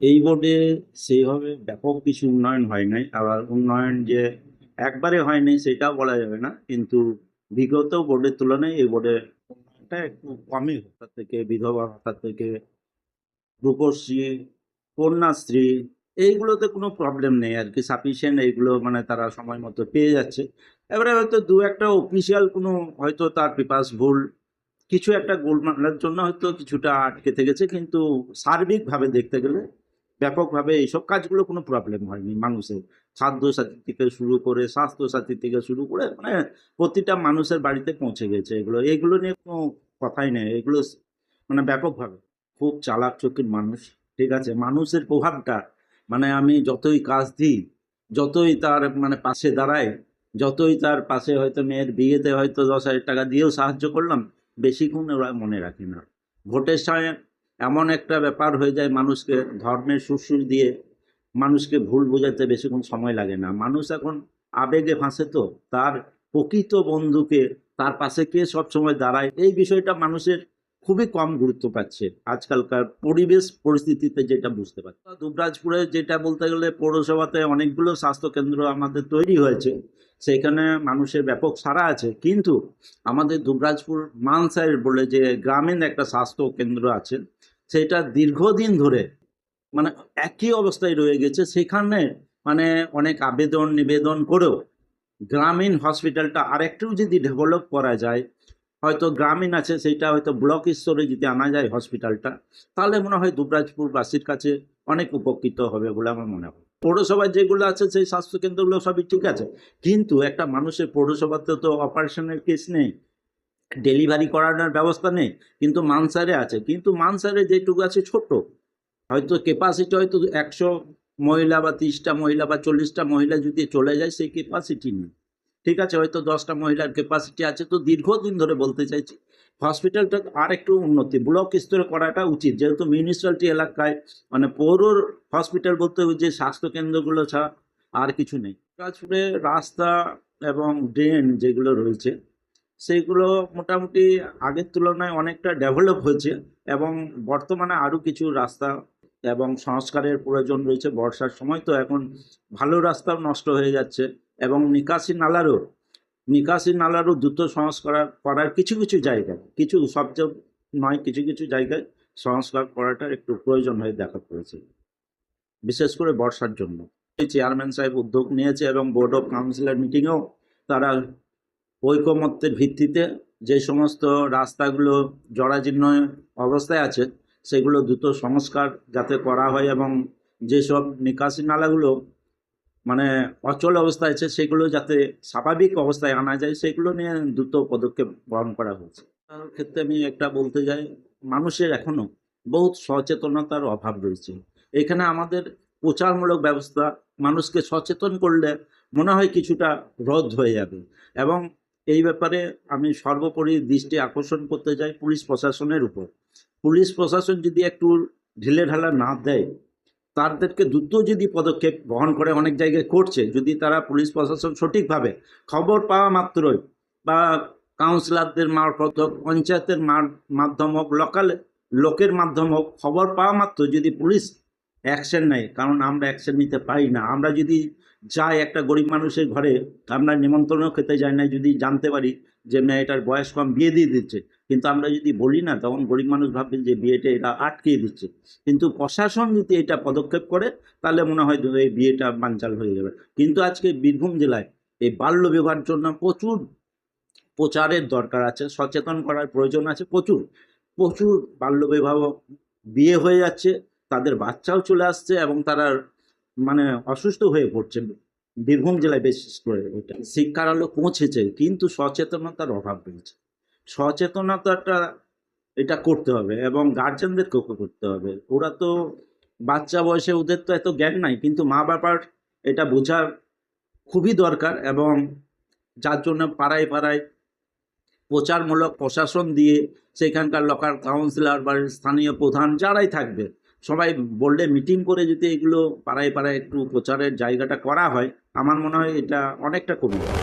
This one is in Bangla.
এই বোর্ডে সেইভাবে ব্যাপক কিছু উন্নয়ন হয় নাই। আবার উন্নয়ন যে একবারে হয়নি সেটাও বলা যাবে না। কিন্তু বিগত বোর্ডের তুলনায় এই বোর্ডে উন্নয়নটা একটু কমই ভাতা থেকে, বিধবা ভাতা থেকে, রূপশ্রী, কন্যাশ্রী, এইগুলোতে কোনো প্রবলেম নেই আর কি। সাফিসিয়েন্ট এইগুলো মানে তারা সময় মতো পেয়ে যাচ্ছে। এবারে হয়তো দু একটা অফিসিয়াল কোনো হয়তো তার পেপার্স ভুল, কিছু একটা গোল গোলমালের জন্য হয়তো কিছুটা আটকে থেকেছে। কিন্তু সার্বিকভাবে দেখতে গেলে ব্যাপকভাবে এইসব কাজগুলো কোনো প্রবলেম হয়নি। মানুষের খাদ্য সাথী থেকে শুরু করে স্বাস্থ্য সাথী থেকে শুরু করে মানে প্রতিটা মানুষের বাড়িতে পৌঁছে গেছে এগুলো। এগুলো নিয়ে কোনো কথাই নেই। এগুলো মানে ব্যাপকভাবে খুব চালাক চোখের মানুষ, ঠিক আছে? মানুষের প্রভাবটা মানে আমি যতই কাজ দিই, যতই তার মানে পাশে দাঁড়ায় যতই তার পাশে হয়তো মেয়ের বিয়েতে হয়তো দশ হাজার টাকা দিয়েও সাহায্য করলাম বেশিক্ষণ ওরা মনে রাখে না। ভোটের সময় এমন একটা ব্যাপার হয়ে যায় মানুষকে ধর্মের সুরসুর দিয়ে মানুষকে ভুল বোঝাতে বেশিক্ষণ সময় লাগে না। মানুষ এখন আবেগে ফাঁসে তো, তার প্রকৃত বন্ধুকে, তার পাশে কে সবসময় দাঁড়ায়, এই বিষয়টা মানুষের খুবই কম গুরুত্ব পাচ্ছে আজকালকার পরিবেশ পরিস্থিতিতে যেটা বুঝতে পারছে। দুবরাজপুরে যেটা বলতে গেলে পৌরসভাতে অনেকগুলো স্বাস্থ্যকেন্দ্র আমাদের তৈরি হয়েছে, সেখানে মানুষের ব্যাপক সারা আছে। কিন্তু আমাদের দুবরাজপুর মানসাইর বলে যে গ্রামীণ একটা স্বাস্থ্য কেন্দ্র আছে সেটা দীর্ঘদিন ধরে মানে একই অবস্থায় রয়ে গেছে। সেখানে মানে অনেক আবেদন নিবেদন করেও গ্রামীণ হসপিটালটা আরেকটু যদি ডেভেলপ করা যায়, হয়তো গ্রামীণ আছে, সেটা হয়তো ব্লক স্তরে যদি আনা যায় হসপিটালটা, তাহলে মনে হয় দুবরাজপুরবাসীর কাছে অনেক উপকৃত হবে বলে আমার মনে হয়। পৌরসভায় যেগুলো আছে, সেই স্বাস্থ্যকেন্দ্রগুলো সবই ঠিক আছে। কিন্তু একটা মানুষের পৌরসভাতে তো অপারেশনের কেস নেই। ডেলিভারি করানোর ব্যবস্থা নেই, কিন্তু মানসারে আছে। কিন্তু মানসারে যেটুকু আছে ছোট। হয়তো ক্যাপাসিটি হয়তো একশো মহিলা বা তিরিশটা মহিলা বা চল্লিশটা মহিলা যদি চলে যায়, সেই ক্যাপাসিটি নেই। ঠিক আছে, হয়তো দশটা মহিলার ক্যাপাসিটি আছে। তো দীর্ঘদিন ধরে বলতে চাইছি হসপিটালটা আর একটু উন্নতি ব্লক স্তরে করাটা উচিত। যেহেতু মিউনিসিপ্যালিটি এলাকায় মানে পৌর হসপিটাল বলতে যে স্বাস্থ্যকেন্দ্রগুলো ছাড়া আর কিছু নেই। কাজপুরে রাস্তা এবং ড্রেন যেগুলো রয়েছে সেইগুলো মোটামুটি আগের তুলনায় অনেকটা ডেভেলপ হয়েছে এবং বর্তমানে আরও কিছু রাস্তা এবং সংস্কারের প্রয়োজন রয়েছে। বর্ষার সময় তো এখন ভালো রাস্তাও নষ্ট হয়ে যাচ্ছে এবং নিকাশি নালারও নিকাশি নালারও দ্রুত সংস্কার করার কিছু কিছু জায়গায় কিছু সবচেয়ে নয়, কিছু কিছু জায়গায় সংস্কার করাটা একটু প্রয়োজন হয়ে দেখা পড়েছে, বিশেষ করে বর্ষার জন্য। চেয়ারম্যান সাহেব উদ্যোগ নিয়েছে এবং বোর্ড অফ কাউন্সিলর মিটিংয়েও তারা ঐকমত্যের ভিত্তিতে যে সমস্ত রাস্তাগুলো জরাজীর্ণ অবস্থায় আছে, সেগুলো দ্রুত সংস্কার যাতে করা হয় এবং যেসব নিকাশি নালাগুলো মানে অচল অবস্থায় আছে, সেগুলো যাতে স্বাভাবিক অবস্থায় আনা যায়, সেগুলো নিয়ে দ্রুত পদক্ষেপ গ্রহণ করা হয়েছে। তার ক্ষেত্রে আমি একটা বলতে যাই, মানুষের এখনও বহুত সচেতনতার অভাব রয়েছে। এখানে আমাদের প্রচারমূলক ব্যবস্থা মানুষকে সচেতন করলে মনে হয় কিছুটা রোধ হয়ে যাবে এবং এই ব্যাপারে আমি সর্বোপরি দৃষ্টি আকর্ষণ করতে চাই পুলিশ প্রশাসনের উপর। পুলিশ প্রশাসন যদি একটু ঢিলে ঢালা না দেয়, তাদেরকে দ্রুত যদি পদক্ষেপ বহন করে, অনেক জায়গায় করছে, যদি তারা পুলিশ প্রশাসন সঠিকভাবে খবর পাওয়া মাত্রই বা কাউন্সিলরদের মারফত হোক, পঞ্চায়েতের মাধ্যম হোক লোকাল লোকের মাধ্যম হোক, খবর পাওয়া মাত্র যদি পুলিশ অ্যাকশন নেয় কারণ আমরা অ্যাকশন নিতে পারি না। আমরা যদি যাই একটা গরিব মানুষের ঘরে, আমরা নিমন্ত্রণও খেতে যাই না যদি জানতে পারি যে মেয়েটার বয়স কম, বিয়ে দিয়ে দিচ্ছে। কিন্তু আমরা যদি বলি না, তখন গরিব মানুষ ভাববে যে বিয়েটা এটা আটকিয়ে দিচ্ছে। কিন্তু প্রশাসন যদি এটা পদক্ষেপ করে, তাহলে মনে হয় এই বিয়েটা বানচাল হয়ে যাবে। কিন্তু আজকে বীরভূম জেলায় এই বাল্য বিবাহের জন্য প্রচুর প্রচারের দরকার আছে, সচেতন করার প্রয়োজন আছে প্রচুর। প্রচুর বাল্যবিবাহ বিয়ে হয়ে যাচ্ছে। তাদের বাচ্চাও চলে আসছে এবং তারা মানে অসুস্থ হয়ে পড়ছে। বীরভূম জেলায় বিশেষ করে এটা শিক্ষার আলো পৌঁছেছে, কিন্তু সচেতনতার অভাব রয়েছে। সচেতনতাটা এটা করতে হবে এবং গার্জেনদেরকেও করতে হবে। ওরা তো বাচ্চা বয়সে ওদের তো এত জ্ঞান নাই, কিন্তু মা বাবার এটা বোঝার খুবই দরকার এবং যার জন্য পাড়ায় পাড়ায় প্রচারমূলক প্রশাসন দিয়ে সেখানকার লোকাল কাউন্সিলর বা স্থানীয় প্রধান যারাই থাকবে সবাই বললে মিটিং করে যদি এগুলো পাড়ায় পাড়ায় একটু প্রচারের জায়গাটা করা হয়, আমার মনে হয় এটা অনেকটা কমে যাবে।